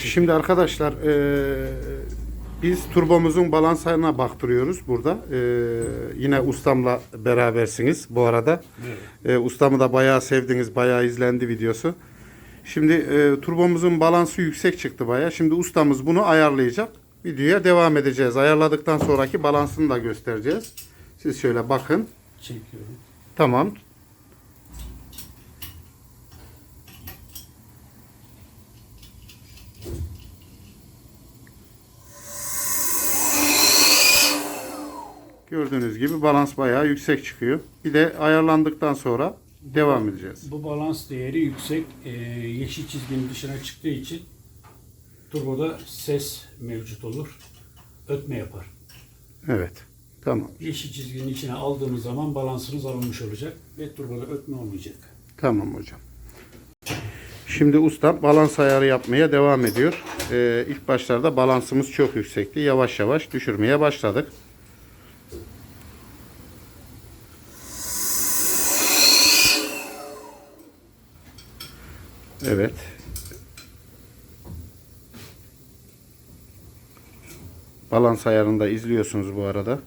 şimdi arkadaşlar eee, biz turbomuzun balans ayarına baktırıyoruz burada. Eee, yine ustamla berabersiniz bu arada. Evet. Eee, ustamı da bayağı sevdiniz, bayağı izlendi videosu. Şimdi eee, turbomuzun balansı yüksek çıktı bayağı. Şimdi ustamız bunu ayarlayacak. Videoya devam edeceğiz. Ayarladıktan sonraki balansını da göstereceğiz. Siz şöyle bakın. Çekiyorum. Tamam. Gördüğünüz gibi balans bayağı yüksek çıkıyor. Bir de ayarlandıktan sonra devam edeceğiz. Bu balans değeri yüksek. Ee, yeşil çizginin dışına çıktığı için turboda ses mevcut olur. Ötme yapar. Evet. Tamam. Yeşil çizginin içine aldığımız zaman balansınız alınmış olacak ve turboda ötme olmayacak. Tamam hocam. Şimdi usta balans ayarı yapmaya devam ediyor. Ee, ilk başlarda balansımız çok yüksekti. Yavaş yavaş düşürmeye başladık. Evet. Balans ayarında izliyorsunuz bu arada.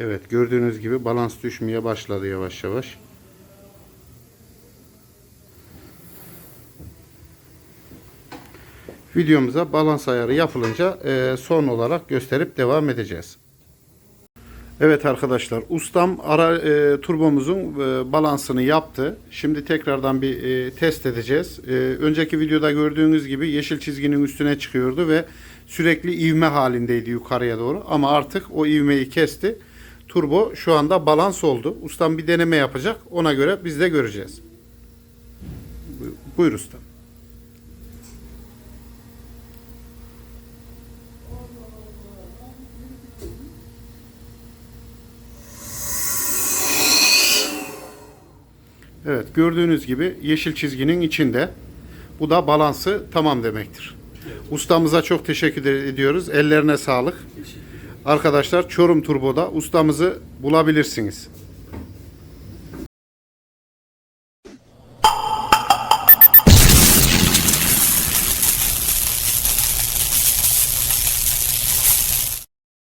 Evet gördüğünüz gibi balans düşmeye başladı yavaş yavaş. Videomuza balans ayarı yapılınca e, son olarak gösterip devam edeceğiz. Evet arkadaşlar ustam ara e, turbomuzun e, balansını yaptı. Şimdi tekrardan bir e, test edeceğiz. E, önceki videoda gördüğünüz gibi yeşil çizginin üstüne çıkıyordu ve sürekli ivme halindeydi yukarıya doğru. Ama artık o ivmeyi kesti. Turbo şu anda balans oldu. Ustam bir deneme yapacak. Ona göre biz de göreceğiz. Buyur, ustam. Evet gördüğünüz gibi yeşil çizginin içinde. Bu da balansı tamam demektir. Ustamıza çok teşekkür ediyoruz. Ellerine sağlık. Teşekkür. Arkadaşlar Çorum Turbo'da ustamızı bulabilirsiniz.